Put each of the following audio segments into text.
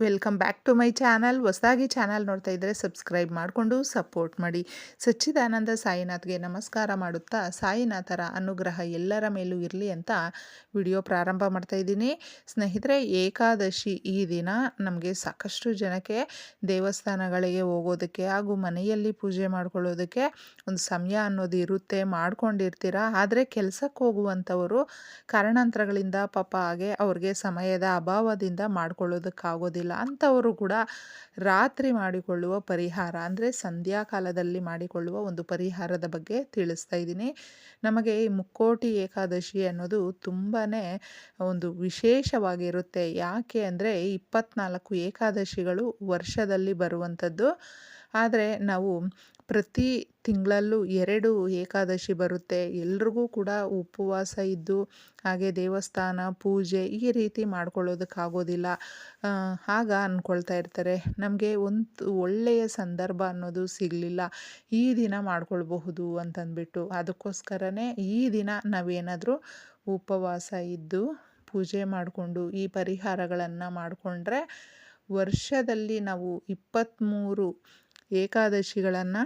Welcome back to my channel. ಹೊಸದಾಗಿ channel ನೋಡ್ತಾ ಇದ್ದರೆ ಸಬ್ಸ್ಕ್ರೈಬ್ ಮಾಡಿಕೊಂಡು ಸಪೋರ್ಟ್ ಮಾಡಿ. ಸಚ್ಚಿದಾನಂದ ಸಾಯಿನಾಥ್ಗೆ ನಮಸ್ಕಾರ ಮಾಡುತ್ತಾ ಸಾಯಿನಾಥರ ಅನುಗ್ರಹ ಎಲ್ಲರ ಮೇಲೂ ಇರಲಿ ಅಂತ ವಿಡಿಯೋ ಪ್ರಾರಂಭ ಮಾಡ್ತಾ ಇದ್ದೀನಿ. ಸ್ನೇಹಿತರೆ, ಏಕಾದಶಿ ಈ ದಿನ ನಮಗೆ ಸಾಕಷ್ಟು ಜನಕ್ಕೆ ದೇವಸ್ಥಾನಗಳಿಗೆ ಹೋಗೋದಕ್ಕೆ ಹಾಗೂ ಮನೆಯಲ್ಲಿ ಪೂಜೆ ಮಾಡ್ಕೊಳ್ಳೋದಕ್ಕೆ ಒಂದು ಸಮಯ ಅನ್ನೋದು ಇರುತ್ತೆ, ಮಾಡ್ಕೊಂಡಿರ್ತೀರ. ಆದರೆ ಕೆಲಸಕ್ಕೆ ಹೋಗುವಂಥವರು ಕಾರಣಾಂತರಗಳಿಂದ ಪಾಪ ಹಾಗೆ ಅವ್ರಿಗೆ ಸಮಯದ ಅಭಾವದಿಂದ ಮಾಡ್ಕೊಳ್ಳೋದಕ್ಕಾಗೋದಿಲ್ಲ. ಅಂಥವರು ಕೂಡ ರಾತ್ರಿ ಮಾಡಿಕೊಳ್ಳುವ ಪರಿಹಾರ, ಅಂದರೆ ಸಂಧ್ಯಾಕಾಲದಲ್ಲಿ ಮಾಡಿಕೊಳ್ಳುವ ಒಂದು ಪರಿಹಾರದ ಬಗ್ಗೆ ತಿಳಿಸ್ತಾ ಇದ್ದೀನಿ. ನಮಗೆ ಈ ಮುಕ್ಕೋಟಿ ಏಕಾದಶಿ ಅನ್ನೋದು ತುಂಬಾ ಒಂದು ವಿಶೇಷವಾಗಿರುತ್ತೆ. ಯಾಕೆ ಅಂದರೆ ಇಪ್ಪತ್ನಾಲ್ಕು ಏಕಾದಶಿಗಳು ವರ್ಷದಲ್ಲಿ ಬರುವಂಥದ್ದು. ಆದರೆ ನಾವು ಪ್ರತಿ ತಿಂಗಳಲ್ಲೂ ಎರಡು ಏಕಾದಶಿ ಬರುತ್ತೆ. ಎಲ್ರಿಗೂ ಕೂಡ ಉಪವಾಸ ಇದ್ದು, ಹಾಗೆ ದೇವಸ್ಥಾನ, ಪೂಜೆ ಈ ರೀತಿ ಮಾಡ್ಕೊಳ್ಳೋದಕ್ಕಾಗೋದಿಲ್ಲ ಆಗ ಅಂದ್ಕೊಳ್ತಾ ಇರ್ತಾರೆ, ನಮಗೆ ಒಂದು ಒಳ್ಳೆಯ ಸಂದರ್ಭ ಅನ್ನೋದು ಸಿಗಲಿಲ್ಲ. ಈ ದಿನ ಮಾಡ್ಕೊಳ್ಬಹುದು ಅಂತಂದ್ಬಿಟ್ಟು. ಅದಕ್ಕೋಸ್ಕರನೇ ಈ ದಿನ ನಾವೇನಾದರೂ ಉಪವಾಸ ಇದ್ದು, ಪೂಜೆ ಮಾಡಿಕೊಂಡು ಈ ಪರಿಹಾರಗಳನ್ನು ಮಾಡಿಕೊಂಡ್ರೆ ವರ್ಷದಲ್ಲಿ ನಾವು ಇಪ್ಪತ್ತ್ಮೂರು ಏಕಾದಶಿಗಳನ್ನು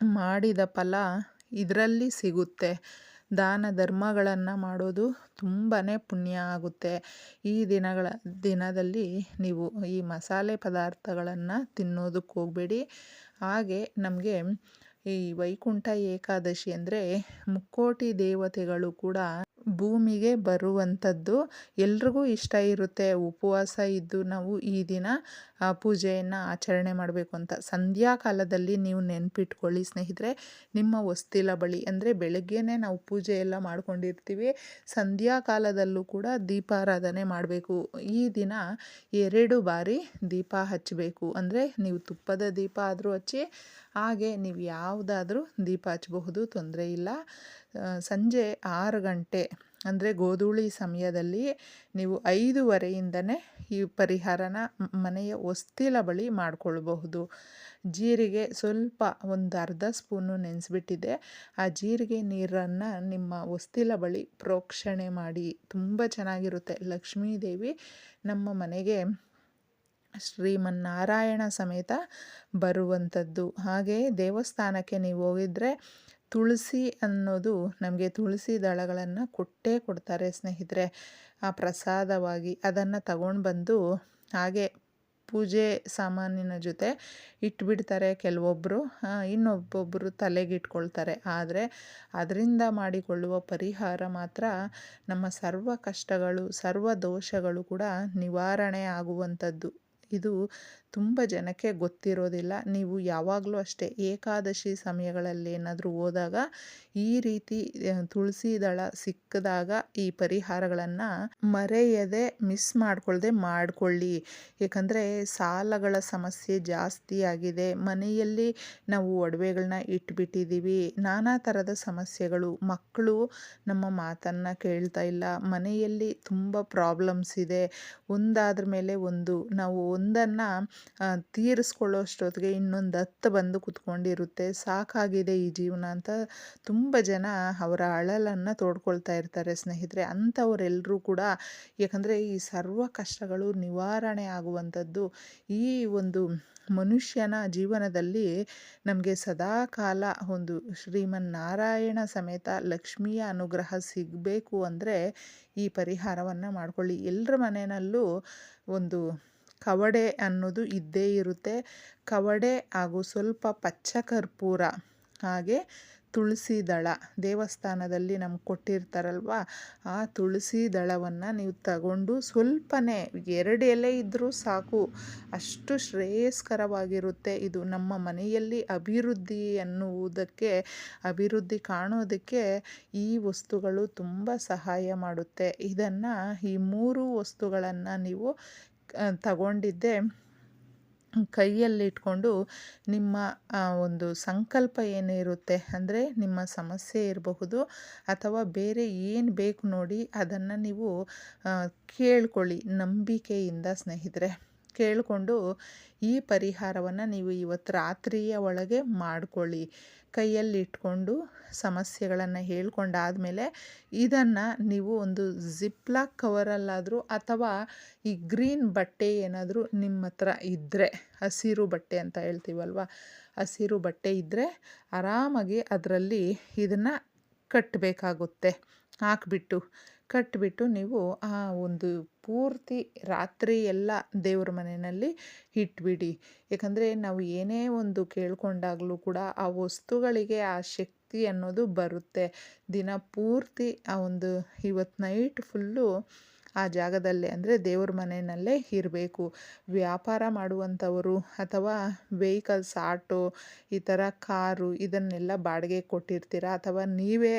ಮಾಡಿದ ಫಲ ಇದರಲ್ಲಿ ಸಿಗುತ್ತೆ. ದಾನ ಧರ್ಮಗಳನ್ನು ಮಾಡೋದು ತುಂಬಾ ಪುಣ್ಯ ಆಗುತ್ತೆ. ಈ ದಿನಗಳ ದಿನದಲ್ಲಿ ನೀವು ಈ ಮಸಾಲೆ ಪದಾರ್ಥಗಳನ್ನು ತಿನ್ನೋದಕ್ಕೆ ಹೋಗಬೇಡಿ. ಹಾಗೆ ನಮಗೆ ಈ ವೈಕುಂಠ ಏಕಾದಶಿ ಅಂದರೆ ಮುಕ್ಕೋಟಿ ದೇವತೆಗಳು ಕೂಡ ಭೂಮಿಗೆ ಬರುವಂಥದ್ದು. ಎಲ್ರಿಗೂ ಇಷ್ಟ ಇರುತ್ತೆ. ಉಪವಾಸ ಇದ್ದು ನಾವು ಈ ದಿನ ಪೂಜೆಯನ್ನು ಆಚರಣೆ ಮಾಡಬೇಕು ಅಂತ. ಸಂಧ್ಯಾಕಾಲದಲ್ಲಿ ನೀವು ನೆನ್ಪಿಟ್ಕೊಳ್ಳಿ ಸ್ನೇಹಿತರೆ. ನಿಮ್ಮ ಹೊಸ್ತಿಲ ಬಳಿ ಅಂದರೆ ಬೆಳಗ್ಗೆನೇ ನಾವು ಪೂಜೆ ಎಲ್ಲ ಮಾಡ್ಕೊಂಡಿರ್ತೀವಿ. ಸಂಧ್ಯಾಕಾಲದಲ್ಲೂ ಕೂಡ ದೀಪಾರಾಧನೆ ಮಾಡಬೇಕು. ಈ ದಿನ ಎರಡು ಬಾರಿ ದೀಪ ಹಚ್ಚಬೇಕು. ಅಂದರೆ ನೀವು ತುಪ್ಪದ ದೀಪ ಆದರೂ ಹಚ್ಚಿ ಹಾಗೆ ನೀವು ಯಾವುದಾದ್ರೂ ದೀಪ ಹಚ್ಚಬಹುದು ತೊಂದರೆ ಇಲ್ಲ. ಸಂಜೆ ಆರು ಗಂಟೆ, ಅಂದರೆ ಗೋಧೂಳಿ ಸಮಯದಲ್ಲಿ ನೀವು ಐದೂವರೆಯಿಂದನೇ ಈ ಪರಿಹಾರನ ಮನೆಯ ಹೊಸ್ತಿಲ ಬಳಿ ಮಾಡಿಕೊಳ್ಬಹುದು. ಜೀರಿಗೆ ಸ್ವಲ್ಪ ಒಂದು ಅರ್ಧ ಸ್ಪೂನು ನೆನೆಸ್ಬಿಟ್ಟಿದೆ. ಆ ಜೀರಿಗೆ ನೀರನ್ನು ನಿಮ್ಮ ಹೊಸ್ತಿಲ ಬಳಿ ಪ್ರೋಕ್ಷಣೆ ಮಾಡಿ. ತುಂಬ ಚೆನ್ನಾಗಿರುತ್ತೆ. ಲಕ್ಷ್ಮೀದೇವಿ ನಮ್ಮ ಮನೆಗೆ ಶ್ರೀಮನ್ನಾರಾಯಣ ಸಮೇತ ಬರುವಂಥದ್ದು. ಹಾಗೆ ದೇವಸ್ಥಾನಕ್ಕೆ ನೀವು ಹೋಗಿದ್ರೆ ತುಳಸಿ ಅನ್ನೋದು ನಮಗೆ ತುಳಸಿ ದಳಗಳನ್ನು ಕೊಟ್ಟೇ ಕೊಡ್ತಾರೆ ಸ್ನೇಹಿತರೆ. ಆ ಪ್ರಸಾದವಾಗಿ ಅದನ್ನು ತಗೊಂಡು ಬಂದು ಹಾಗೆ ಪೂಜೆ ಸಾಮಾನಿನ ಜೊತೆ ಇಟ್ಬಿಡ್ತಾರೆ ಕೆಲವೊಬ್ಬರು ಇನ್ನೊಬ್ಬೊಬ್ಬರು ತಲೆಗೆ ಇಟ್ಕೊಳ್ತಾರೆ ಆದರೆ ಅದರಿಂದ ಮಾಡಿಕೊಳ್ಳುವ ಪರಿಹಾರ ಮಾತ್ರ ನಮ್ಮ ಸರ್ವ ಕಷ್ಟಗಳು, ಸರ್ವ ದೋಷಗಳು ಕೂಡ ನಿವಾರಣೆ ಆಗುವಂಥದ್ದು. ಇದು ತುಂಬ ಜನಕ್ಕೆ ಗೊತ್ತಿರೋದಿಲ್ಲ. ನೀವು ಯಾವಾಗಲೂ ಅಷ್ಟೇ ಏಕಾದಶಿ ಸಮಯಗಳಲ್ಲಿ ಏನಾದರೂ ಹೋದಾಗ ಈ ರೀತಿ ತುಳಸಿ ದಳ ಸಿಕ್ಕಿದಾಗ ಈ ಪರಿಹಾರಗಳನ್ನು ಮರೆಯದೆ, ಮಿಸ್ ಮಾಡಿಕೊಳ್ಳದೆ ಮಾಡಿಕೊಳ್ಳಿ. ಏಕೆಂದರೆ ಸಾಲಗಳ ಸಮಸ್ಯೆ ಜಾಸ್ತಿ ಆಗಿದೆ. ಮನೆಯಲ್ಲಿ ನಾವು ಒಡವೆಗಳನ್ನ ಇಟ್ಬಿಟ್ಟಿದ್ದೀವಿ ನಾನಾ ಥರದ ಸಮಸ್ಯೆಗಳು. ಮಕ್ಕಳು ನಮ್ಮ ಮಾತನ್ನು ಕೇಳ್ತಾ ಇಲ್ಲ. ಮನೆಯಲ್ಲಿ ತುಂಬ ಪ್ರಾಬ್ಲಮ್ಸ್ ಇದೆ. ಒಂದಾದ ಮೇಲೆ ಒಂದು, ನಾವು ಒಂದನ್ನು ತೀರಿಸ್ಕೊಳ್ಳೋಷ್ಟೊತ್ತಿಗೆ ಇನ್ನೊಂದು ಹತ್ತು ಬಂದು ಕುತ್ಕೊಂಡಿರುತ್ತೆ. ಸಾಕಾಗಿದೆ ಈ ಜೀವನ ಅಂತ ತುಂಬ ಜನ ಅವರ ಅಳಲನ್ನು ತೋಡ್ಕೊಳ್ತಾ ಇರ್ತಾರೆ ಸ್ನೇಹಿತರೆ. ಅಂಥವರೆಲ್ಲರೂ ಕೂಡ ಯಾಕಂದರೆ ಈ ಸರ್ವ ಕಷ್ಟಗಳು ನಿವಾರಣೆ ಆಗುವಂಥದ್ದು ಈ ಒಂದು ಮನುಷ್ಯನ ಜೀವನದಲ್ಲಿ ನಮಗೆ ಸದಾಕಾಲ ಒಂದು ಶ್ರೀಮನ್ನಾರಾಯಣ ಸಮೇತ ಲಕ್ಷ್ಮಿಯ ಅನುಗ್ರಹ ಸಿಗಬೇಕು ಅಂದರೆ ಈ ಪರಿಹಾರವನ್ನು ಮಾಡ್ಕೊಳ್ಳಿ. ಎಲ್ಲರ ಮನೆಯಲ್ಲೂ ಒಂದು ಕವಡೆ ಅನ್ನೋದು ಇದ್ದೇ ಇರುತ್ತೆ. ಕವಡೆ ಹಾಗೂ ಸ್ವಲ್ಪ ಪಚ್ಚ ಕರ್ಪೂರ, ಹಾಗೆ ತುಳಸಿ ದಳ ದೇವಸ್ಥಾನದಲ್ಲಿ ನಮ್ಗೆ ಕೊಟ್ಟಿರ್ತಾರಲ್ವ, ಆ ತುಳಸಿ ದಳವನ್ನು ನೀವು ತಗೊಂಡು ಸ್ವಲ್ಪನೇ ಎರಡು ಎಲೆ ಇದ್ದರೂ ಸಾಕು. ಅಷ್ಟು ಶ್ರೇಯಸ್ಕರವಾಗಿರುತ್ತೆ ಇದು. ನಮ್ಮ ಮನೆಯಲ್ಲಿ ಅಭಿವೃದ್ಧಿ ಅನ್ನುವುದಕ್ಕೆ, ಅಭಿವೃದ್ಧಿ ಕಾಣೋದಕ್ಕೆ ಈ ವಸ್ತುಗಳು ತುಂಬ ಸಹಾಯ ಮಾಡುತ್ತೆ. ಇದನ್ನು ಈ ಮೂರು ವಸ್ತುಗಳನ್ನು ನೀವು ತಗೊಂಡಿದ್ದೆ. ಕೈಯಲ್ಲಿಟ್ಕೊಂಡು ನಿಮ್ಮ ಒಂದು ಸಂಕಲ್ಪ ಏನಿರುತ್ತೆ ಅಂದರೆ ನಿಮ್ಮ ಸಮಸ್ಯೆ ಇರಬಹುದು, ಅಥವಾ ಬೇರೆ ಏನು ಬೇಕು ನೋಡಿ ಅದನ್ನು ನೀವು ಕೇಳ್ಕೊಳ್ಳಿ, ನಂಬಿಕೆಯಿಂದ ಸ್ನೇಹಿತರೆ. ಕೇಳಿಕೊಂಡು ಈ ಪರಿಹಾರವನ್ನು ನೀವು ಇವತ್ತು ರಾತ್ರಿಯ ಒಳಗೆ ಮಾಡ್ಕೊಳ್ಳಿ. ಕೈಯಲ್ಲಿ ಇಟ್ಕೊಂಡು ಸಮಸ್ಯೆಗಳನ್ನು ಹೇಳ್ಕೊಂಡಾದಮೇಲೆ ಇದನ್ನು ನೀವು ಒಂದು ಜಿಪ್ಲಾಕ್ ಕವರಲ್ಲಾದರೂ ಅಥವಾ ಈ ಗ್ರೀನ್ ಬಟ್ಟೆ ಏನಾದರೂ ನಿಮ್ಮ ಹತ್ರ ಇದ್ದರೆ ಹಸಿರು ಬಟ್ಟೆ ಅಂತ ಹೇಳ್ತೀವಲ್ವ? ಹಸಿರು ಬಟ್ಟೆ ಇದ್ದರೆ ಆರಾಮಾಗಿ ಅದರಲ್ಲಿ ಇದನ್ನು ಕಟ್ಟಬೇಕಾಗುತ್ತೆ ಹಾಕ್ಬಿಟ್ಟು ಕಟ್ಟಿಬಿಟ್ಟು ನೀವು ಆ ಒಂದು ಪೂರ್ತಿ ರಾತ್ರಿ ಎಲ್ಲ ದೇವ್ರ ಮನೆಯಲ್ಲಿ ಇಟ್ಬಿಡಿ. ಯಾಕಂದರೆ ನಾವು ಏನೇ ಒಂದು ಕೇಳ್ಕೊಂಡಾಗಲೂ ಕೂಡ ಆ ವಸ್ತುಗಳಿಗೆ ಆ ಶಕ್ತಿ ಅನ್ನೋದು ಬರುತ್ತೆ. ದಿನ ಪೂರ್ತಿ ಆ ಒಂದು ಇವತ್ತು ನೈಟ್ ಫುಲ್ಲು ಆ ಜಾಗದಲ್ಲೇ ಅಂದರೆ ದೇವ್ರ ಮನೆಯಲ್ಲೇ ಇರಬೇಕು. ವ್ಯಾಪಾರ ಮಾಡುವಂಥವರು ಅಥವಾ ವೆಹಿಕಲ್ಸ್ ಆಟೋ ಈ ಥರ ಕಾರು ಇದನ್ನೆಲ್ಲ ಬಾಡಿಗೆ ಕೊಟ್ಟಿರ್ತೀರಾ? ಅಥವಾ ನೀವೇ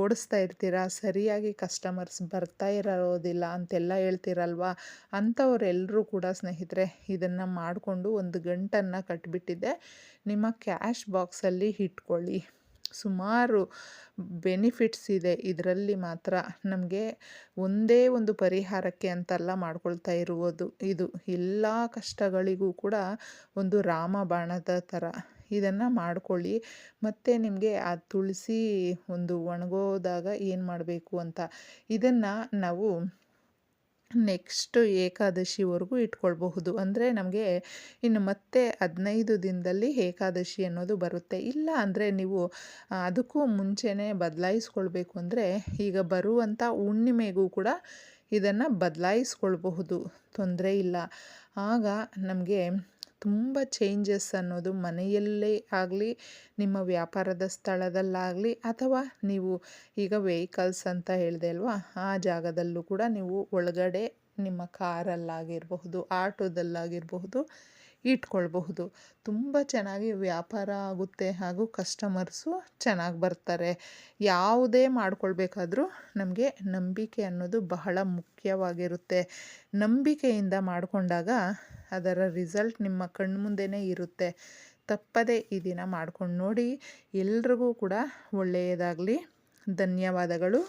ಓಡಿಸ್ತಾ ಇರ್ತೀರಾ? ಸರಿಯಾಗಿ ಕಸ್ಟಮರ್ಸ್ ಬರ್ತಾ ಇರೋದಿಲ್ಲ ಅಂತೆಲ್ಲ ಹೇಳ್ತಿರಲ್ವಾ? ಅಂಥವರೆಲ್ಲರೂ ಕೂಡ ಸ್ನೇಹಿತರೆ, ಇದನ್ನು ಮಾಡಿಕೊಂಡು ಒಂದು ಗಂಟನ್ನು ಕಟ್ಟಿಬಿಟ್ಟಿದ್ದೆ ನಿಮ್ಮ ಕ್ಯಾಶ್ ಬಾಕ್ಸಲ್ಲಿ ಇಟ್ಕೊಳ್ಳಿ. ಸುಮಾರು ಬೆನಿಫಿಟ್ಸ್ ಇದೆ ಇದರಲ್ಲಿ ಮಾತ್ರ ನಮಗೆ ಒಂದೇ ಒಂದು ಪರಿಹಾರಕ್ಕೆ ಅಂತಲ್ಲ ಮಾಡ್ಕೊಳ್ತಾ ಇರುವುದು ಇದು. ಎಲ್ಲ ಕಷ್ಟಗಳಿಗೂ ಕೂಡ ಒಂದು ರಾಮಬಾಣದ ಥರ ಇದನ್ನು ಮಾಡ್ಕೊಳ್ಳಿ. ಮತ್ತು ನಿಮಗೆ ಆ ತುಳಸಿ ಒಂದು ಒಣಗೋದಾಗ ಏನು ಮಾಡಬೇಕು ಅಂತ ಇದನ್ನು ನಾವು ನೆಕ್ಸ್ಟ್ ಏಕಾದಶಿವರೆಗೂ ಇಟ್ಕೊಳ್ಬಹುದು. ಅಂದರೆ ನಮಗೆ ಇನ್ನು ಮತ್ತೆ ಹದಿನೈದು ದಿನದಲ್ಲಿ ಏಕಾದಶಿ ಅನ್ನೋದು ಬರುತ್ತೆ. ಇಲ್ಲ ಅಂದರೆ ನೀವು ಅದಕ್ಕೂ ಮುಂಚೆನೇ ಬದಲಾಯಿಸ್ಕೊಳ್ಬೇಕು ಅಂದರೆ ಈಗ ಬರುವಂಥ ಹುಣ್ಣಿಮೆಗೂ ಕೂಡ ಇದನ್ನು ಬದಲಾಯಿಸ್ಕೊಳ್ಬಹುದು. ತೊಂದರೆ ಇಲ್ಲ. ಆಗ ನಮಗೆ ತುಂಬ ಚೇಂಜಸ್ ಅನ್ನೋದು ಮನೆಯಲ್ಲೇ ಆಗಲಿ, ನಿಮ್ಮ ವ್ಯಾಪಾರದ ಸ್ಥಳದಲ್ಲಾಗಲಿ ಅಥವಾ ನೀವು ಈಗ ವೆಹಿಕಲ್ಸ್ ಅಂತ ಹೇಳಿದೆ ಅಲ್ವಾ, ಆ ಜಾಗದಲ್ಲೂ ಕೂಡ ನೀವು ಒಳಗಡೆ ನಿಮ್ಮ ಕಾರಲ್ಲಾಗಿರಬಹುದು, ಆಟೋದಲ್ಲಾಗಿರಬಹುದು ಇಟ್ಕೊಳ್ಬಹುದು. ತುಂಬ ಚೆನ್ನಾಗಿ ವ್ಯಾಪಾರ ಆಗುತ್ತೆ ಹಾಗೂ ಕಸ್ಟಮರ್ಸು ಚೆನ್ನಾಗಿ ಬರ್ತಾರೆ. ಯಾವುದೇ ಮಾಡ್ಕೊಳ್ಬೇಕಾದ್ರೂ ನಮಗೆ ನಂಬಿಕೆ ಅನ್ನೋದು ಬಹಳ ಮುಖ್ಯವಾಗಿರುತ್ತೆ. ನಂಬಿಕೆಯಿಂದ ಮಾಡಿಕೊಂಡಾಗ ಅದರ ರಿಸಲ್ಟ್ ನಿಮ್ಮ ಕಣ್ಮುಂದೆನೇ ಇರುತ್ತೆ. ತಪ್ಪದೇ ಈ ದಿನ ಮಾಡ್ಕೊಂಡು ನೋಡಿ. ಎಲ್ರಿಗೂ ಕೂಡ ಒಳ್ಳೆಯದಾಗಲಿ. ಧನ್ಯವಾದಗಳು.